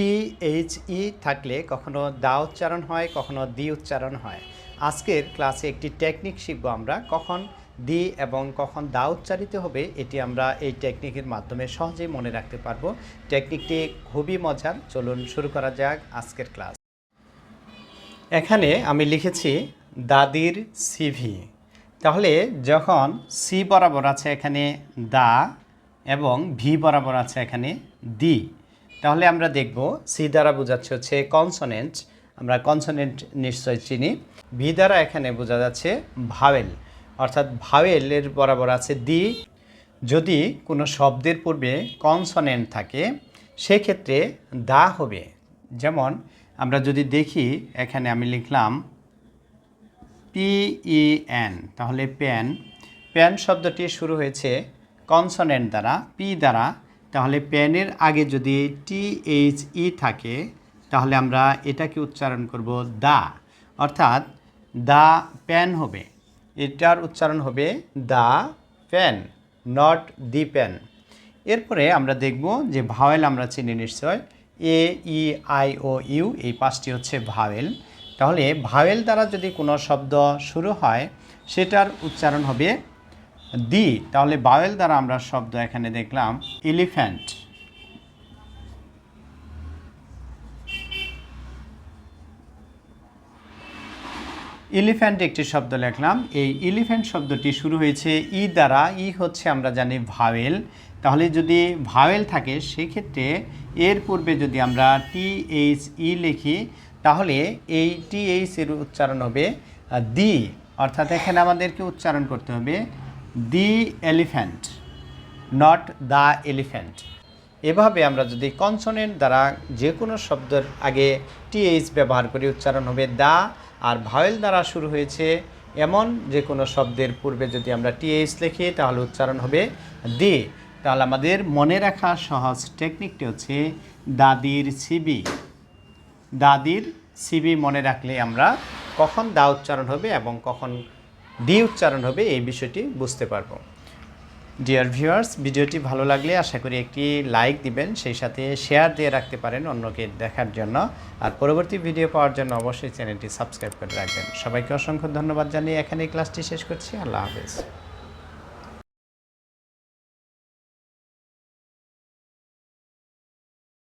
T H E থাকলে কখনো দা উচ্চারণ হয়, কখনো দি উচ্চারণ হয়। আজকের ক্লাসে একটি টেকনিক শিখব আমরা, কখন দি এবং কখন দা উচ্চারিত হবে, এটি আমরা এই টেকনিকের মাধ্যমে সহজেই মনে রাখতে পারব। টেকনিকটি খুবই মজার, চলুন শুরু করা যাক আজকের ক্লাস। এখানে আমি লিখেছি দাদির সিভি। তাহলে যখন সি বরাবর আছে এখানে দা এবং ভি বরাবর আছে এখানে দি তাহলে আমরা দেখব সি দ্বারা বোঝাচ্ছে হচ্ছে কনসোনেন্ট আমরা কনসোনেন্ট নিশ্চয় চিনি। ভি দ্বারা এখানে বোঝা যাচ্ছে ভাওয়েল অর্থাৎ ভাওয়েলের বরাবর আছে দি যদি কোনো শব্দের পূর্বে কনসোনেন্ট থাকে, সেক্ষেত্রে দা হবে। যেমন আমরা যদি দেখি, এখানে আমি লিখলাম পিইএন তাহলে প্যান। প্যান শব্দটি শুরু হয়েছে কনসনেন্ট দ্বারা পি দ্বারা তাহলে প্যানের আগে যদি টি এইচ ই থাকে, তাহলে আমরা এটাকে উচ্চারণ করব দা। অর্থাৎ দা প্যান হবে। এটার উচ্চারণ হবে the pan, not the pan. এরপরে আমরা দেখব যে ভাওয়েল আমরা চিনি নিশ্চয়। এ, ই, আই, ও, ইউ, এই পাঁচটি হচ্ছে ভাওয়েল। তাহলে ভাওয়েল দ্বারা যদি কোনো শব্দ শুরু হয়, সেটার উচ্চারণ হবে দি, তাহলে ভাওয়েল দ্বারা আমরা শব্দ এখানে দেখলাম এলিফ্যান্ট। এলিফ্যান্ট একটি শব্দ লিখলাম। এই এলিফ্যান্ট শব্দটি শুরু হয়েছে ই দ্বারা, ই হচ্ছে আমরা জানি ভাওয়েল। তাহলে যদি ভাওয়েল থাকে, সেক্ষেত্রে এর পূর্বে যদি আমরা টি এইচ ই লিখি, তাহলে এই টি এইচ এর উচ্চারণ হবে দি। অর্থাৎ এখানে আমাদেরকে উচ্চারণ করতে হবে the elephant, not the elephant. এভাবে আমরা যদি কনসোনেন্ট দ্বারা যে কোনো শব্দের আগে টিএইচ ব্যবহার করি, উচ্চারণ হবে দা, আর ভাওয়েল দ্বারা শুরু হয়েছে এমন যে কোনো শব্দের পূর্বে যদি আমরা টিএইচ লিখি, তাহলে উচ্চারণ হবে দি। তাহলে আমাদের মনে রাখা সহজ টেকনিকটি হচ্ছে দাদির সিবি। দাদির সিবি মনে রাখলে আমরা কখন দা উচ্চারণ হবে এবং কখন ডি উচ্চারণ হবে, এই বিষয়টি বুঝতে পারব। ডিয়ার ভিউয়ার্স ভিডিওটি ভালো লাগলে আশা করি একটি লাইক দিবেন, সেই সাথে শেয়ার দিয়ে রাখতে পারেন অন্যকে দেখার জন্য। আর পরবর্তী ভিডিও পাওয়ার জন্য অবশ্যই চ্যানেলটি সাবস্ক্রাইব করে রাখবেন। সবাইকে অসংখ্য ধন্যবাদ জানিয়ে এখানে ক্লাসটি শেষ করছি। আল্লাহ হাফেজ।